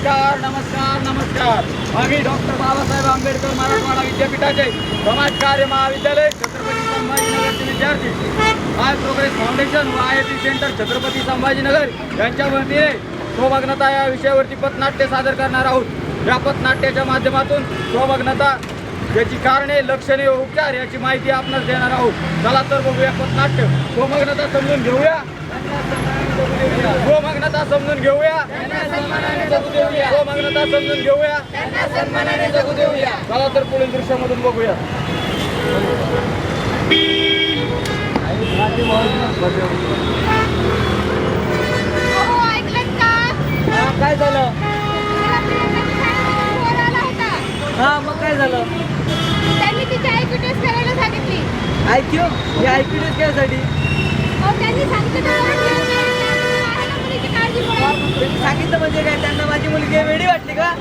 नमस्कार नमस्कार नमस्कार. आम्ही डॉक्टर बाबासाहेब आंबेडकर मराठवाडा विद्यापीठाचे समाजकार्य महाविद्यालय छत्रपती संभाजीनगरचे विद्यार्थी. आय प्रोग्रेस फाउंडेशन व आय सेंटर छत्रपती संभाजीनगर यांच्या वतीने स्वभग्नता या विषयावरती पथनाट्य सादर करणार आहोत. या पथनाट्याच्या माध्यमातून स्वभग्नता याची कारणे लक्षणे व उपचार याची माहिती आपणास देणार आहोत. चला तर बघूया पथनाट्य. स्वभग्नता समजून घेऊया. स्वमग्नता समजून घेऊया स्वमग्नता समजून घेऊया चला तर पुढील दृश्यामधून बघूया? काय झालं. हा मग काय झालं त्यांनी तिची IQ test करायला सांगितली. त्यांनी सांगितलं सांगितलं म्हणजे काय? त्यांना माझी मुलगी वेडी वाटली का?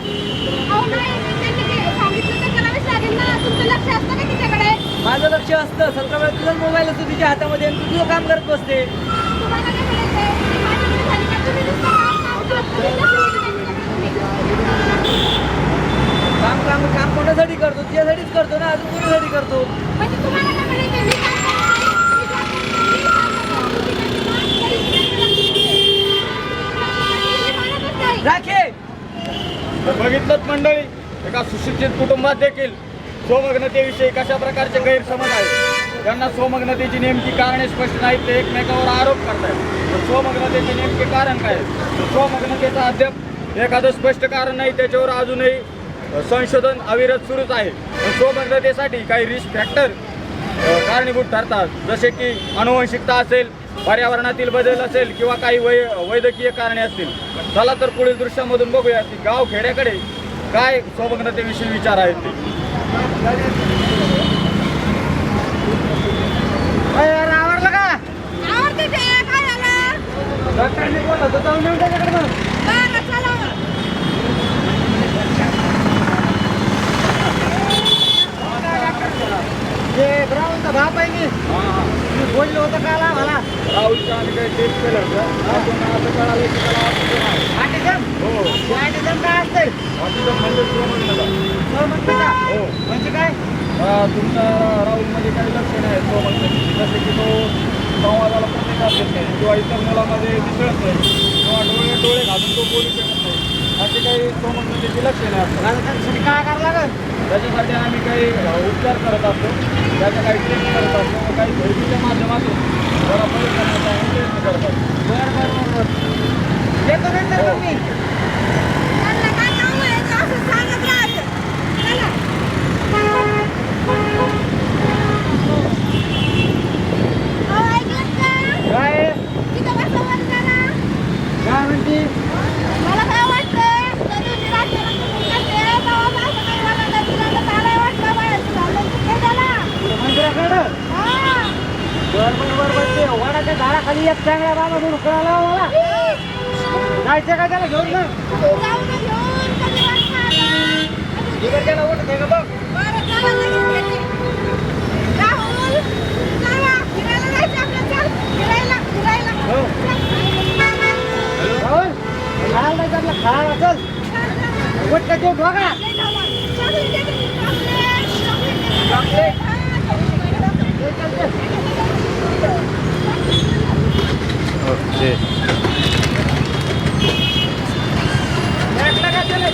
माझं लक्ष असतं सतरा वेळा तुझा मोबाईल असतो. तुझ्या हातामध्ये आणि तू तुझं काम करत बसते तुम्हाला काय करायचंय? माझी मुलगी झाली का तुम्ही नुसतं काम, काम, काम करत बसले काम काम काम कोणासाठी करतो तुझ्यासाठीच करतो ना अजून कोणासाठी करतो म्हणजे तुम्हाला काय म्हणायचंय? मी काम करते, मी job करते, मी काम करते. मी म्हणतच नाही. राखे तर बघितलं मंडळी एका सुशिक्षित कुटुंबात देखील स्वमग्नतेविषयी कशा प्रकारचे गैरसमज आहेत? त्यांना स्वमग्नतेची नेमकी कारणे स्पष्ट नाहीत ते एकमेकावर आरोप करतायत. तर स्वमग्नतेचे नेमके कारण काय स्वमग्नतेचं अद्याप एखादं स्पष्ट कारण नाही त्याच्यावर अजूनही संशोधन अविरत सुरूच आहे. पण स्वमग्नतेसाठी काही रिस्क फॅक्टर कारणीभूत ठरतात. जसे की अनुवंशिकता असेल पर्यावरणातील बदल असेल किंवा काही वै वैद्यकीय कारणे असतील चला तर पुढील दृश्यामधून बघूया की गाव खेड्याकडे काय स्वमग्नतेविषयी विचार आहेत ते. आवडलं का? आवडते ते, काय झालं? डॉक्टरांनी बोललं तर जाऊन येऊन त्याच्याकडे मग. बरं, चला. ते ब्राऊनचा बाप आहे मी बोललो होतं काल आम्हाला? राहुलचं आम्ही काही टेस्ट केलं होतं. त्यातून असं कळालं की त्याला autism आहे. ऑटिझम हो. ऑटिझम काय म्हणजे. हो. म्हणजे काय? अं, तुमच्या राहुलमध्ये काही लक्षणं आहेत स्वमग्नतेची जसे की तो संवादाला प्रतिसाद देत नाही किंवा इतर मुलामध्ये मिसळत नाही किंवा डोळे डोळे घालून तो बोलू शकत नाही. अशी काही स्वमग्नतेची लक्षणे त्यासाठी काय करावं लागेल? त्याच्यासाठी आम्ही काही उपचार करत असतो. त्याच्या काही ट्रेनिंग करत असतो. व काही थेरपीच्या माध्यमातून जरा बरे करण्याचा आम्ही प्रयत्न करत असतो बरं बरं बरं बरं येतो नंतर मग मी त्यांना काय काम आहे ते असं सांगत राहायचं. चला. अहो, ऐकलत का? काय तिथं बसा वर जरा. काय म्हणते मला काय वाटतंय? तरुणी राष्ट्राला तुम्ही करते, गावाला असं काही मला नाही. तुला तर चालाय वाटलं बाहेर. चाललं कुठे त्याला? मंदिराकडं हा. बरं बरं बरं बरं ते झाडाखाली एक चांगला बाबा म्हणून कळाला मला. जायचं का त्याला घेऊन ना? इकडे त्याला उठत आहे का बघ बरं, चला लगेच येते. राहुल, चला, फिरायला जायचं आपलं, चल. फिरायला, फिरायला. हो. राहुल खायला जायचं आपलं खायला चल उठ का जेव बघा लय झालं. चॉकलेट देते मी, चॉकलेट, चॉकलेट देते. चॉकलेट? हा, चॉकलेट. ओके भेटलं का त्याला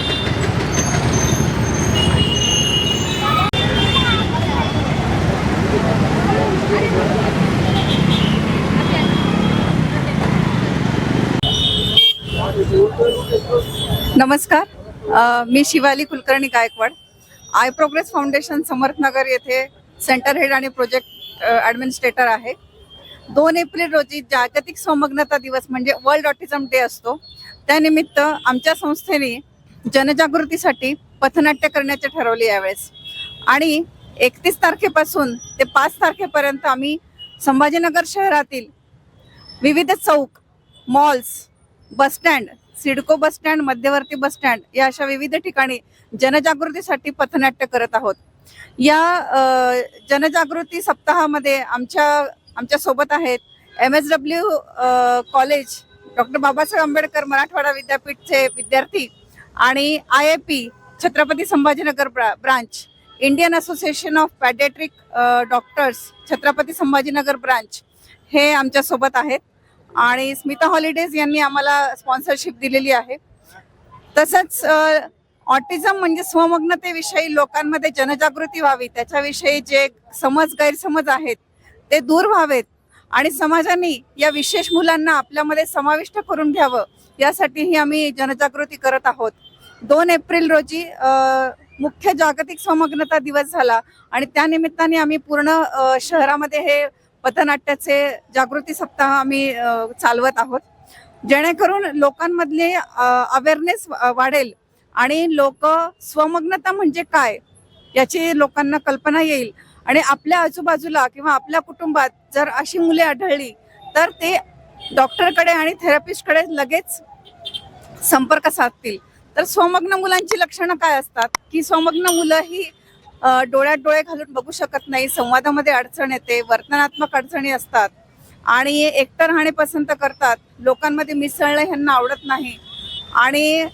नमस्कार. मी Shivali Kulkarni Gaikwad. I progress foundation Samarthnagar येथे सेंटर हेड आणि प्रोजेक्ट ॲडमिनिस्ट्रेटर आहे. दोन एप्रिल रोजी जागतिक स्वमग्नता दिवस म्हणजे वर्ल्ड ऑटिझम डे असतो. त्यानिमित्त आमच्या संस्थेने जनजागृतीसाठी पथनाट्य करण्याचे ठरवले यावेळेस. आणि एकतीस तारखेपासून ते पाच तारखेपर्यंत आम्ही संभाजीनगर शहरातील विविध चौक malls bus stand CIDCO bus stand मध्यवर्ती बसस्टँड या अशा विविध ठिकाणी जनजागृतीसाठी पथनाट्य करत आहोत. या जनजागृती सप्ताहामध्ये आमच्या आमच्यासोबत आहेत M S W college doctor Babasaheb Ambedkar Marathwada विद्यापीठचे विद्यार्थी आणि I A P Chhatrapati Sambhajinagar branch Indian association of paediatric doctors Chhatrapati Sambhajinagar branch हे आमच्यासोबत आहेत. आणि स्मिता हॉलिडेज यांनी आम्हाला स्पॉन्सरशिप दिलेली आहे. तसंच ऑटिझम म्हणजे स्वमग्नतेविषयी लोकांमध्ये जनजागृती व्हावी त्याच्याविषयी जे समज गैरसमज आहेत ते दूर व्हावेत आणि समाजाने या विशेष मुलांना आपल्यामध्ये समाविष्ट करून घ्यावं यासाठीही आम्ही जनजागृती करत आहोत. दोन एप्रिल रोजी मुख्य जागतिक समग्नता दिवस झाला आणि त्यानिमित्ताने आम्ही पूर्ण शहरामध्ये हे पथनाट्याचे जागृती सप्ताह आम्ही चालवत आहोत. जेणेकरून लोकांमधले अवेअरनेस वाढेल आणि लोक स्वमग्नता म्हणजे काय याची लोकांना कल्पना येईल. आणि आपल्या आजूबाजूला किंवा आपल्या कुटुंबात जर अशी मुले आढळली तर ते डॉक्टरकडे आणि थेरपिस्टकडे लगेच संपर्क साधतील. तर स्वमग्न मुलांची लक्षणं काय असतात? की स्वमग्न मुलं ही डोळ्यात डोळे घालून बघू शकत नाही. संवादामध्ये अडचण येते वर्तनात्मक अडचणी असतात. आणि एकटं राहणे पसंत करतात. लोकांमध्ये मिसळणं ह्यांना आवडत नाही. आणि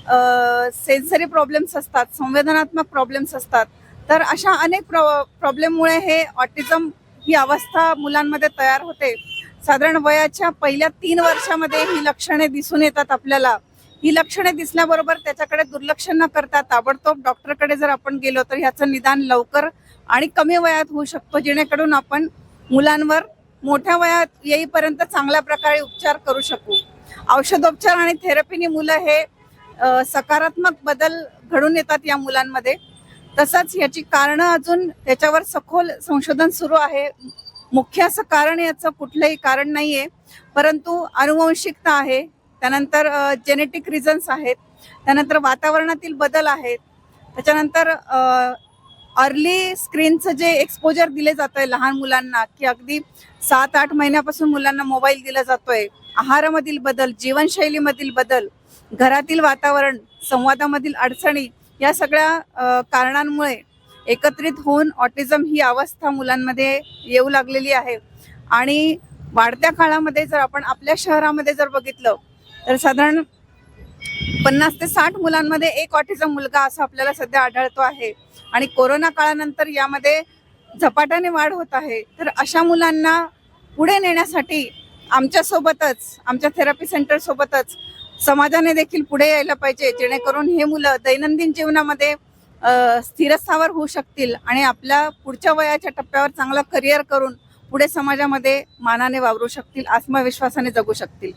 सेन्सरी प्रॉब्लेम्स असतात संवेदनात्मक प्रॉब्लेम्स असतात. तर अशा अनेक प्रॉ प्रॉब्लेममुळे हे ऑटिझम ही अवस्था मुलांमध्ये तयार होते. साधारण वयाच्या पहिल्या तीन वर्षामध्ये ही लक्षणे दिसून येतात आपल्याला. ही लक्षणे दिसल्याबरोबर त्याच्याकडे दुर्लक्ष न करता ताबडतोब डॉक्टरकडे जर आपण गेलो तर ह्याचं निदान लवकर आणि कमी वयात होऊ शकतो. जेणेकरून आपण मुलांवर मोठ्या वयात येईपर्यंत चांगल्या प्रकारे उपचार करू शकू. औषधोपचार आणि थेरपीने मुलं हे सकारात्मक बदल घडून येतात या मुलांमध्ये. तसंच याची कारणं अजून त्याच्यावर सखोल संशोधन सुरू आहे. मुख्य असं कारण याचं कुठलंही कारण नाहीये. परंतु अनुवंशिकता आहे. त्यानंतर जेनेटिक रिझन्स आहेत. त्यानंतर वातावरणातील बदल आहेत. त्याच्यानंतर अर्ली स्क्रीनचं जे एक्सपोजर दिले जात आहे लहान मुलांना की अगदी सात आठ महिन्यापासून मुलांना मोबाईल दिला जातोय. आहारामधील बदल जीवनशैलीमधील बदल घरातील वातावरण संवादामधील अडचणी या सगळ्या कारणांमुळे एकत्रित होऊन ऑटिझम ही अवस्था मुलांमध्ये येऊ लागलेली आहे. आणि वाढत्या काळामध्ये जर आपण आपल्या शहरामध्ये जर बघितलं तर साधारण पन्नास ते साठ मुलांमध्ये एक ऑटिझम मुलगा असा आपल्याला सध्या आढळतो आहे. आणि कोरोना काळानंतर यामध्ये झपाट्याने वाढ होत आहे. तर अशा मुलांना पुढे नेण्यासाठी आमच्यासोबतच आमच्या थेरपी सेंटरसोबतच समाजाने देखील पुढे यायला पाहिजे जेणेकरून हे मुलं दैनंदिन जीवनामध्ये स्थिरस्थावर होऊ शकतील आणि आपल्या पुढच्या वयाच्या टप्प्यावर चांगला करिअर करून पुढे समाजामध्ये मानाने वावरू शकतील आत्मविश्वासाने जगू शकतील.